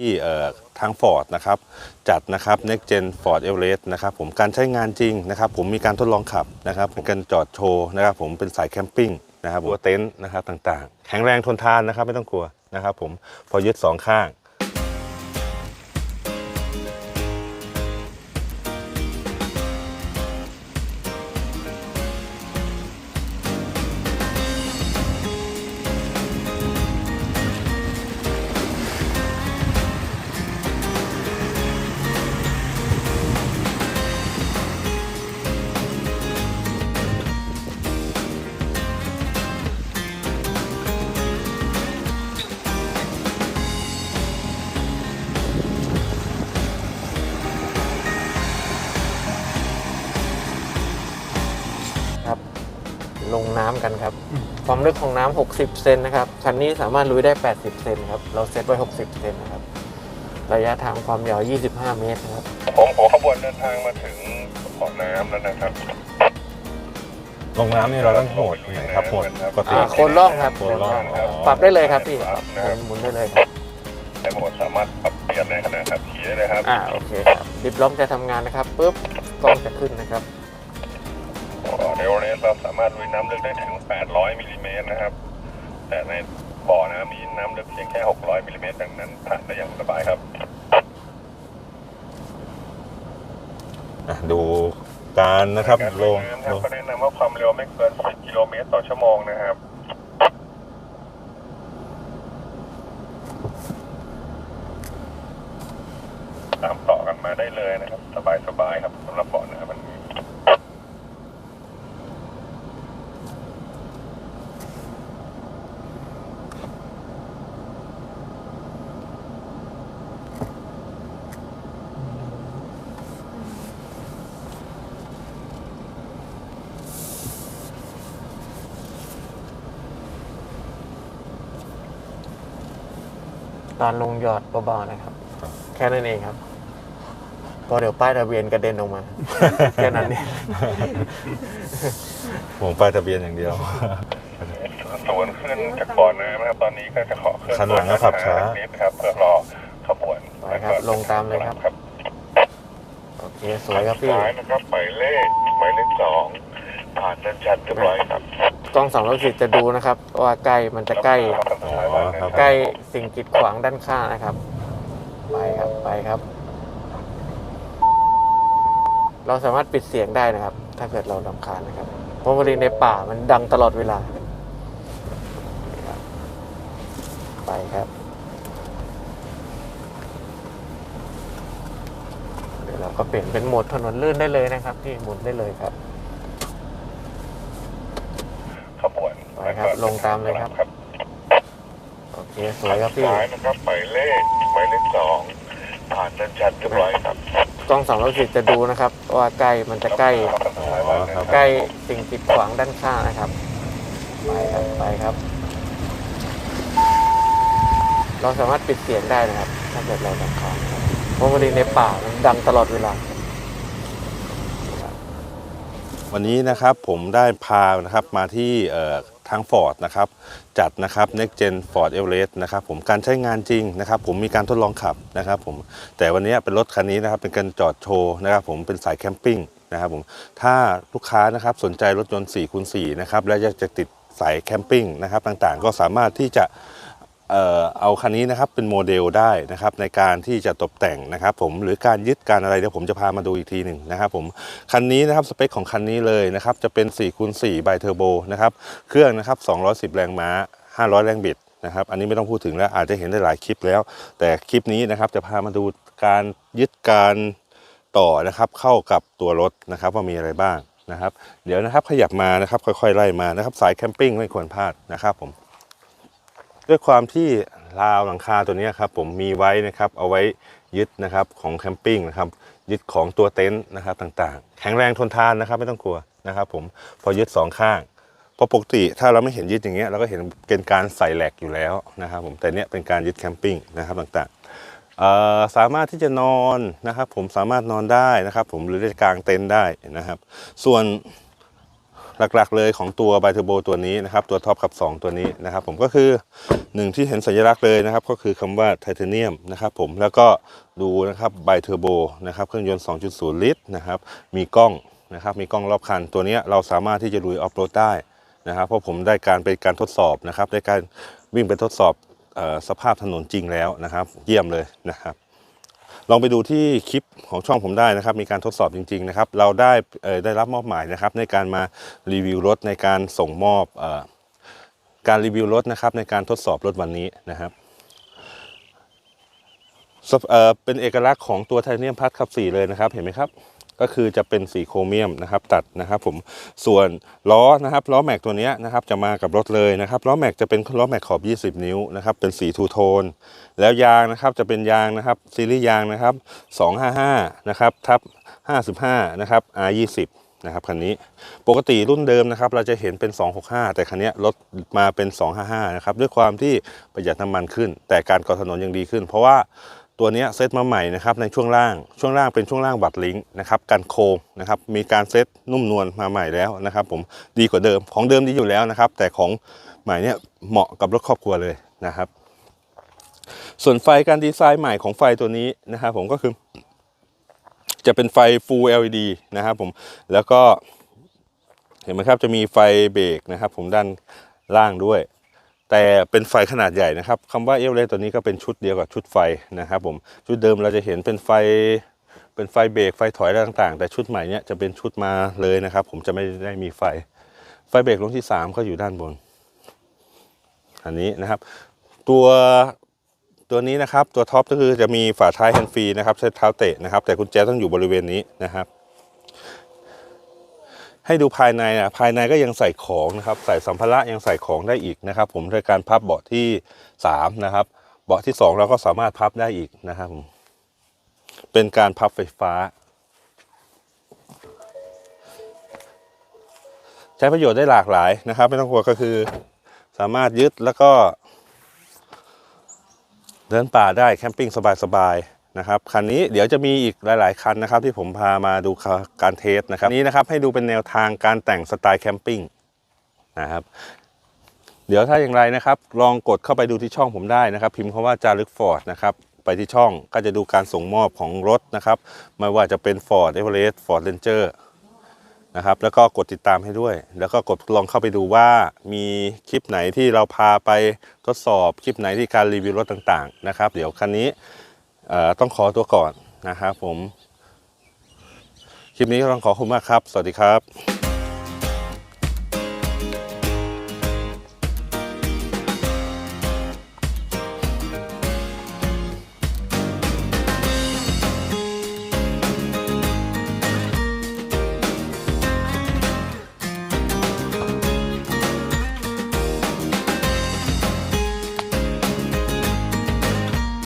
ที่ทางฟอร์ดนะครับจัดนะครับ Next Gen Ford Everest นะครับผมการใช้งานจริงนะครับผมมีการทดลองขับนะครับเป็นการจอดโชว์นะครับผมเป็นสายแคมปิ้งนะครับตัวเต็นท์นะครับต่างๆ แข็งแรงทนทานนะครับไม่ต้องกลัวนะครับผมพอยึดสองข้าง ลงน้ำกันครับ ความลึกของน้ำ60 เซนนะครับ คันนี้สามารถลุยได้ 80 เซนครับ เราเซตไว้ 60 เซนนะครับ ระยะทางความยาว 25 เมตรนะครับ ผมหัวขบวนเดินทางมาถึงขอบน้ำแล้วนะครับลงน้ำนี่เราต้องโหดไหนครับโหดปกติอ่าโคนร่องครับโคนร่องครับปรับได้เลยครับพี่คปรัรับบนะครับหมุนได้เลยครับแต่ผมสามารถปรับเปลี่ยนในขณะขับขี่ได้เลยครับอ่าโอเคครับดิบล้อมจะทำงานนะครับปุ๊บกล้องจะขึ้นนะครับ ในโอเรสเราสามารถลุยน้ำลึกได้ถึง 800 มิลลิเมตรนะครับ แต่ในบ่อน้ำมีน้ำลึกเพียงแค่ 600 มิลลิเมตรดังนั้นผ่านได้อย่างสบายครับ อะดูการนะครับการลลุยงน้ำคลรับง ก็แนะนำว่าความเร็วไม่เกิน 10 กิโลเมตรต่อชั่วโมงนะครับ ตามต่อกันมาได้เลยนะครับ สบายๆครับสำหรับบ่อน้ำมันนี้ ตอนลงหยอดเบาๆนะครับ แค่นั้นเองครับเพอเดี๋ยวป้ายทะเบียนกระเด็นออกมา แค่นั้นเองผมป้ายทะเบียนอย่างเดียว สวนขึ้นจากบ่อน้ำนะครับ ตอนนี้ก็จะขอเคลื่อนคันหลังก็ขับช้านิดครับเพื่อรอขบวนไปครับ ลงตามเลยครับครับโอเคสวยครับพี่ซ้ายนะครับหมายเลขหมายเลขสองผ่านเส้นชัดเรียบร้อยครับ กล้องสองร้อยสิบจะดูนะครับว่าใกล้มันจะใกล้อ๋อครับใกล้สิ่งกีดขวางด้านข้างนะครับ ไปครับไปครับ เราสามารถปิดเสียงได้นะครับ ถ้าเกิดเราลำคาญนะครับ เพราะบริเวณในป่ามันดังตลอดเวลาไปครับ เดี๋ยวเราก็เปลี่ยนเป็นโหมดถนนลื่นได้เลยนะครับที่หมุนได้เลยครับ ขบวน ไปครับลงตามเลยครับโอเคสวยครับพี่ซ้ายนะครับหมายเลขหมายเลขสองผ่านเส้นชัดเรียบร้อยครับกล้องสองร้อยสิบจะดูนะครับว่าใกล้มันจะใกล้อ๋อครับใกล้สิ่งกีดขวางด้านข้างนะครับไปครับไปครับ เราสามารถปิดเสียงได้นะครับ ถ้าเกิดเราลำคาญนะครับเพราะบริเวณในป่ามันดังตลอดเวลาวันนี้นะครับผมได้พานะครับมาที่เอ่อ ทาง Ford นะครับจัดนะครับ Next Gen Ford Everest นะครับผมการใช้งานจริงนะครับ ผมมีการทดลองขับนะครับผมแต่วันนี้เป็นรถคันนี้นะครับเป็นการจอดโชว์นะครับผมเป็นสายแคมปิ้งนะครับผมถ้าลูกค้านะครับสนใจรถยนต์4คูณ4นะครับและอยากจะติดสายแคมปิ้งนะครับต่างๆ ก็สามารถที่จะ เอาคันนี้นะครับเป็นโมเดลได้นะครับในการที่จะตกแต่งนะครับผมหรือการยึดการอะไรเดี๋ยวผมจะพามาดูอีกทีหนึ่งนะครับผมคันนี้นะครับสเปคของคันนี้เลยนะครับจะเป็น4คูณ4 by turbo นะครับเครื่องนะครับ210 แรงม้า 500 แรงบิดนะครับอันนี้ไม่ต้องพูดถึงแล้วอาจจะเห็นได้หลายคลิปแล้ว แต่คลิปนี้นะครับจะพามาดูการยึดการต่อนะครับเข้ากับตัวรถนะครับว่ามีอะไรบ้างนะครับ เดี๋ยวนะครับขยับมานะครับค่อยๆไล่มานะครับสายแคมปิ้งไม่ควรพลาดนะครับผม ด้วยความที่ราวหลังคาตัวนี้ครับผมมีไว้นะครับเอาไว้ยึดนะครับของแคมปิ้งนะครับยึดของตัวเต็นท์นะครับต่างๆ แข็งแรงทนทานนะครับไม่ต้องกลัวนะครับผมพอยึดสองข้างเพราะปกติถ้าเราไม่เห็นยึดอย่างเงี้ยเราก็เห็นเป็นการใส่แหลกอยู่แล้วนะครับผมแต่เนี้ยเป็นการยึดแคมปิ้งนะครับต่างๆสามารถที่จะนอนนะครับผมสามารถนอนได้นะครับผมหรือจะกางเต็นท์ได้นะครับ ส่วน หลักๆเลยของตัวไบเทอร์โบตัวนี้นะครับ ตัวท็อปขับ 2 ตัวนี้นะครับ ผมก็คือหนึ่งที่เห็นสัญลักษณ์เลยนะครับ ก็คือคำว่าไทเทเนียมนะครับผมแล้วก็ดูนะครับไบเทอร์โบนะครับเครื่องยนต์ 2.0 ลิตรนะครับ มีกล้องนะครับ มีกล้องรอบคัน ตัวนี้เราสามารถที่จะลุยออฟโรดได้นะครับ เพราะผมได้การเป็นการทดสอบนะครับ ได้การวิ่งไปทดสอบออสภาพถนนจริงแล้วนะครับ เยี่ยมเลยนะครับ ลองไปดูที่คลิปของช่องผมได้นะครับ มีการทดสอบจริง ๆ นะครับ เราได้ได้รับมอบหมายนะครับ ในการมารีวิวรถในการส่งมอบออการรีวิวรถนะครับ ในการทดสอบรถวันนี้นะครับเเป็นเอกลักษณ์ของตัวไทเทเนียมพัดขับ4เลยนะครับ เห็นไหมครับ ก็คือจะเป็นสีโครเมียมนะครับตัดนะครับผมส่วนล้อนะครับล้อแม็กตัวนี้นะครับจะมากับรถเลยนะครับล้อแม็กจะเป็นล้อแม็กขอบ 20 นิ้วนะครับเป็นสีทูโทน แล้วยางนะครับจะเป็นยางนะครับซีรีส์ยางนะครับ 255 นะครับทับ 55 นะครับ R20 นะครับคันนี้ปกติรุ่นเดิมนะครับเราจะเห็นเป็น 265 แต่คันนี้ลดมาเป็น 255 นะครับด้วยความที่ประหยัดน้ำมันขึ้น แต่การก่อถนนยังดีขึ้น เพราะว่า ตัวนี้เซตมาใหม่นะครับในช่วงล่างช่วงล่างเป็นช่วงล่างบัดลิงก์นะครับกันโค้งนะครับมีการเซตนุ่มนวลมาใหม่แล้วนะครับ ผมดีกว่าเดิมของเดิมดีอยู่แล้วนะครับ แต่ของใหม่เนี่ยเหมาะกับรถครอบครัวเลยนะครับ ส่วนไฟการดีไซน์ใหม่ของไฟตัวนี้นะครับผมก็คือ จะเป็นไฟ Full LED นะครับผมแล้วก็เห็นไหมครับจะมีไฟเบรกนะครับ ผมด้านล่างด้วย แต่เป็นไฟขนาดใหญ่นะครับคำว่าเอลเลตัวนี้ก็เป็นชุดเดียวกับชุดไฟนะครับผมชุดเดิมเราจะเห็นเป็นไฟเป็นไฟเบรกไฟถอยอะไรต่างๆ แต่ชุดใหม่เนี้ยจะเป็นชุดมาเลยนะครับ ผมจะไม่ได้มีไฟ ไฟเบรกลงที่ 3 ก็อยู่ด้านบน อันนี้นะครับ ตัวตัวนี้นะครับตัวท็อปก็คือจะมีฝาท้ายแฮนด์ฟรีนะครับใช้เท้าเตะนะครับ แต่กุญแจต้องอยู่บริเวณนี้นะครับ ให้ดูภายในอะภายในก็ยังใส่ของนะครับ ใส่สัมภาระยังใส่ของได้อีกนะครับ ผมโดยการพับเบาะที่3นะครับ เบาะที่ 2 เราก็สามารถพับได้อีกนะครับ เป็นการพับไฟฟ้า ใช้ประโยชน์ได้หลากหลายนะครับ ไม่ต้องกลัวก็คือ สามารถยึดแล้วก็ เดินป่าได้แคมปิ้งสบายๆ นะครับคันนี้เดี๋ยวจะมีอีกหลาย ๆ คันนะครับ ที่ผมพามาดูการเทสนะครับนี้นะครับให้ดูเป็นแนวทางการแต่งสไตล์แคมปิ้งนะครับเดี๋ยวถ้าอย่างไรนะครับ ลองกดเข้าไปดูที่ช่องผมได้นะครับ พิมพ์คำว่าจารึกฟอร์ดนะครับไปที่ช่องก็จะดูการส่งมอบของรถนะครับ ไม่ว่าจะเป็น Ford e v e r e s t Ford Ranger นะครับแล้วก็กดติดตามให้ด้วย แล้วก็กดลองเข้าไปดูว่ามีคลิปไหนที่เราพาไปทดสอบคลิปไหนที่การรีวิวรถต่าง ๆ นะครับ เดี๋ยวคันนี้ ต้องขอตัวก่อนนะครับผม คลิปนี้ต้องขอขอบคุณมากครับ สวัสดีครับ